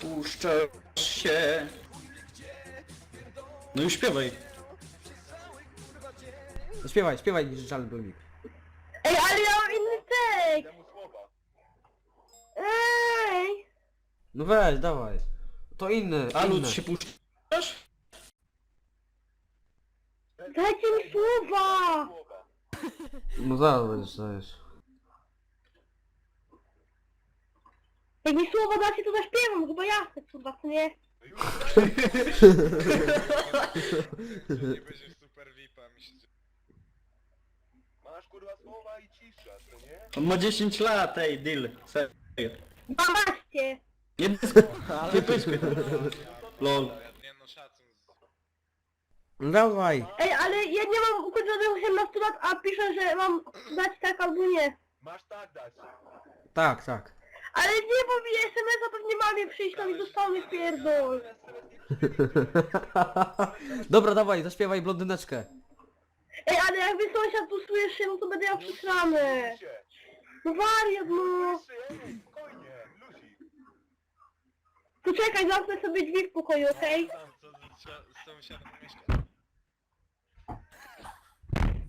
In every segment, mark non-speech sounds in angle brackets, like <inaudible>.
Puszczasz się. No już śpiewaj. No śpiewaj, śpiewaj, żal Blumik. Ej, ale ja mam inny tekst! Ej! No weź, dawaj. To inny, Alu, inny. się puszczasz? Dajcie mi słowa! No zaraz będziesz, dajesz. Jak mi słowa dacie, to zaśpiewam, chyba ja chcę, kurwa, co nie? Nie będziesz super VIPa, mi się Masz kurwa słowa i cisza, co nie? On ma 10 lat, ej, deal. Serio. 12! Nie Nie pyskaj. Lol. Nie no, szacun. Dawaj. Ej, ale ja nie mam ukończonych 18 lat, a piszę, że mam dać tak albo nie. Masz tak dać. Tak, tak. Ale nie, bo mi SMS-a pewnie mamie przyślą i dostanę pierdol. <laughs> Dobra, dawaj, zaśpiewaj blondyneczkę. Ej, ale jakby sąsiad tu słyszy, no to będę miał przesrane. No wariat, no. Spokojnie, luzik. Czekaj, zamknę sobie drzwi w pokoju, okej? Tam co z sąsiadem mieszka.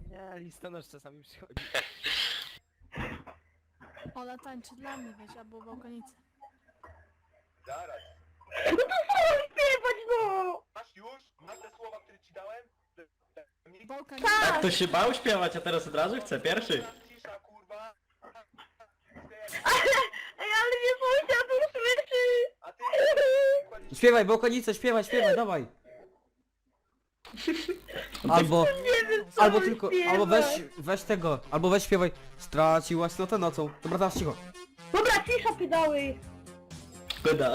Nie, listonosz czasami przychodzi. Ola tańczy dla mnie, wiesz, albo bałkanicy. Zaraz. No to mam śpiewać, no? Masz już? Masz te słowa, które ci dałem? Nie. Tak! Ktoś się bał śpiewać, a teraz od razu chce pierwszy. cisza, kurwa. Ej, ale mnie sąsiad tu słyszy! A ty Śpiewaj, bałkanicę, śpiewaj, śpiewaj, dawaj. <laughs> Albo, Nie albo tylko, albo weź, weź tego, albo weź śpiewaj. Straciłaś no nocą. Dobra, teraz cicho. Dobra, cisza pedały. Pyda.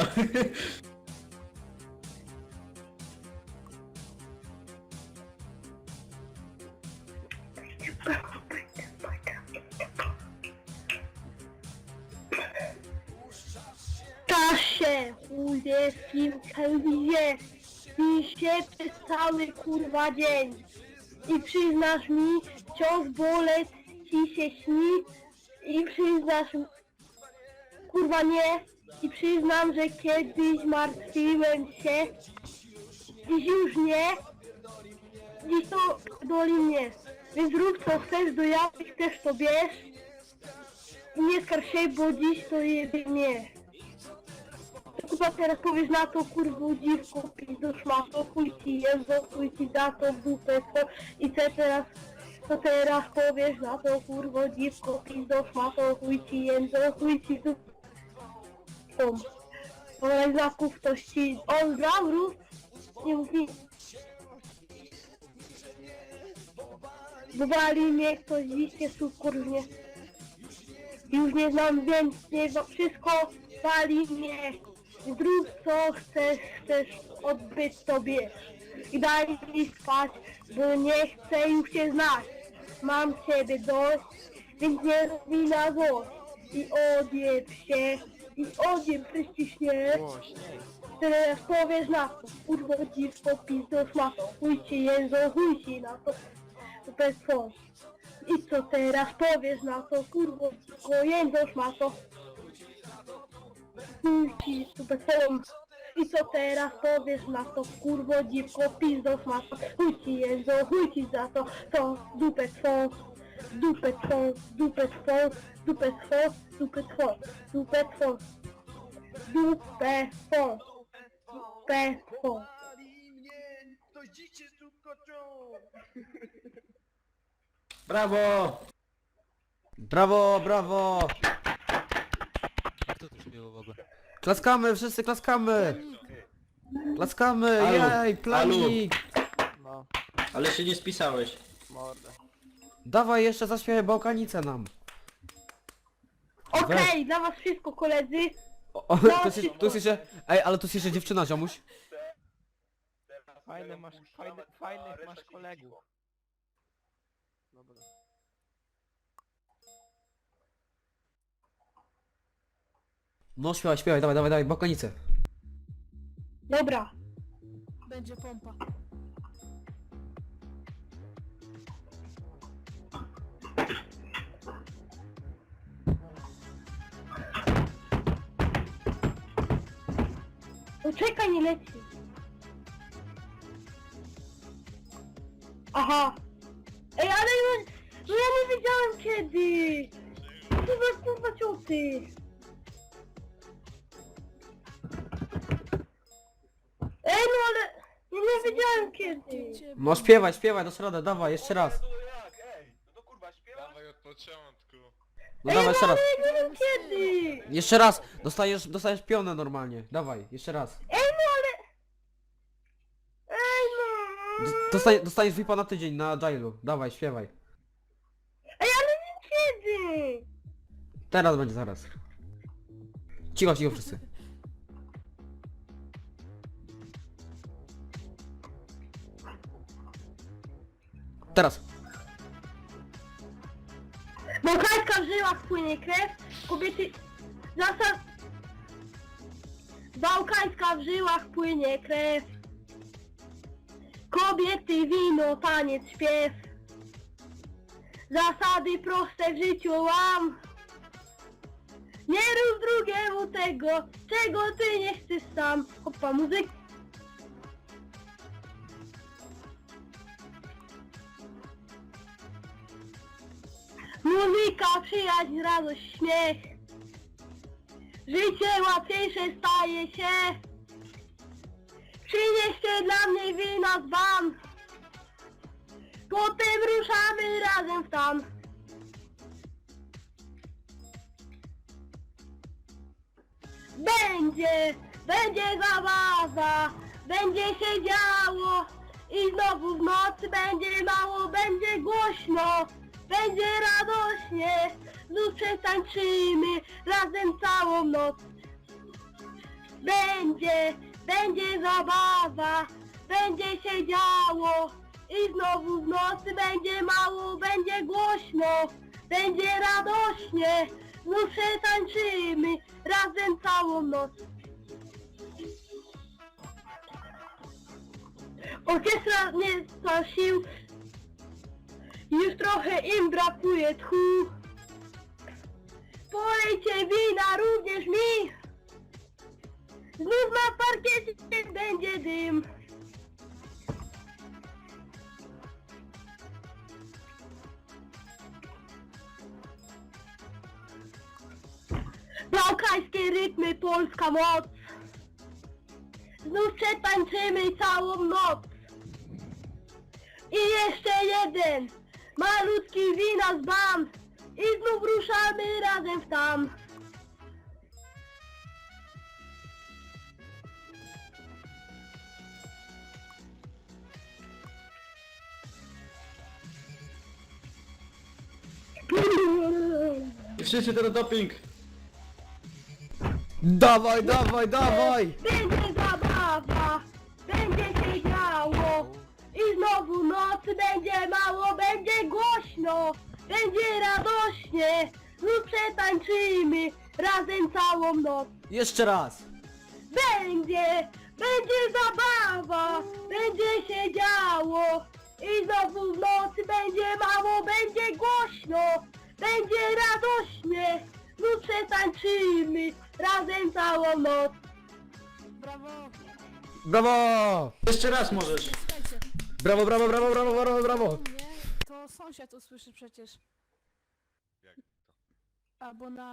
Stasie, chudzie, kim kalwizie, i się przez cały kurwa dzień. I przyznasz mi, wciąż boleć ci się śni, i przyznasz kurwa nie, i przyznam, że kiedyś martwiłem się, dziś już nie, dziś to doli mnie, więc rób co chcesz, do jakich chcesz to bierz, i nie skarż się, bo dziś to jebie mnie. Chyba teraz powiesz na to kurwu dziwko, pizdo szmato, chuj ci jeżdżą, chuj ci da to w dupę co i co teraz, teraz powiesz na to kurwo dziwko, pizdo szmato, chuj ci jędzą, chuj ci. Olej zakup ktoś ci, on zawrót, nie mówi. Bywali mnie ktoś dziś słów kurwnie. Już nie znam więcej, bo wszystko wali mnie. Zrób co chcesz, chcesz odbyć to bierz. I daj mi spać, bo nie chcę już cię znać. Mam ciebie dość, więc nie rób mi na złość. I odjeb się, i odjeb przyciśnie. Teraz powiesz na to, kurwa dziwko, pizdo szmato. Chuj ci ci na to. Bez. I co teraz powiesz na to, kurwo, dziwko, jęzo ci, super fon. I co teraz powiesz na to, kurwo, dziwko, pizdo szmato. Chuj ci jęzo, chuj ci za to, to dupę twą. Dupę twą, dupę twą, dupę twą, dupę twą, dupę twą. Dupę twą. Dupę twą. To dzicie stukoczą. Brawo! Brawo, brawo. Kto tu śpiewał w ogóle? Klaskamy, wszyscy klaskamy. Klaskamy, Alu, jej, planik. No, Ale się nie spisałeś. mordę. Dawaj jeszcze zaśpiewaj bałkanicę nam. Okej, dla was wszystko koledzy. O, o, tu, jest, tu jeszcze, ej, ale tu jest jeszcze dziewczyna, ziomuś. Fajne masz, fajne, fajnych masz kolegów. Dobra. No śpiewaj, śpiewaj, dawaj, dawaj, dawaj, bałkanicę. Dobra. Będzie pompa. No czekaj, nie leci. Aha. Ej, ale no, no ja nie wiedziałem kiedy. Kurwa, kurwa cioty. Ja nie wiedziałem kiedy. Cię- No śpiewaj, śpiewaj, do radę, dawaj, jeszcze raz. No to jak, ej? No to kurwa? Dawaj od początku. No dawaj, jeszcze raz. ale ja nie wiem kiedy. Jeszcze raz, dostajesz, dostajesz pionę normalnie, dawaj, jeszcze raz. Ej, no ale... Ej, no... D- Dostanie, dostaniesz VIPa na tydzień na Agile'u, dawaj, śpiewaj. Ej, ale nie kiedy. Teraz będzie, zaraz. Cicho, cicho wszyscy. Teraz. Bałkańska w żyłach płynie krew, kobiety... Zasad... Bałkańska w żyłach płynie krew. Kobiety, wino, taniec, śpiew. Zasady proste w życiu łam. Nie rób drugiemu tego, czego ty nie chcesz sam. Hopa, muzyka. Muzyka, przyjaźń, radość, śmiech. Życie łatwiejsze staje się. Przynieście dla mnie wina wam. Potem ruszamy razem w tam. Będzie, będzie zabawa, będzie się działo i znowu w nocy będzie mało, będzie głośno, będzie radośnie, znów przetańczymy razem całą noc. Będzie, będzie zabawa, będzie się działo i znowu w nocy będzie mało, będzie głośno, będzie radośnie, znów przetańczymy razem całą noc. Orkiestra nie sił, już trochę im brakuje tchu. Polejcie wina również mi, znów na parkiecie będzie dym. Bałkańskie rytmy, polska moc. Znów przetańczymy całą noc. I jeszcze jeden, malutki wina z bam. I znów ruszamy razem w tam. Wszyscy ten doping! Dawaj, dawaj, dawaj! Będzie zabawa, będzie się działo. I znowu nocy będzie mało, będzie głośno, będzie radośnie. Znów przetańczymy razem całą noc. Jeszcze raz! Będzie, będzie zabawa, będzie się działo. I znowu w nocy będzie mało, będzie głośno, będzie radośnie. Znów przetańczymy razem całą noc. Brawo! Brawo! Jeszcze raz możesz! Brawo, brawo, brawo, brawo, brawo, brawo! Sąsiad usłyszy przecież. Jak to? Albo na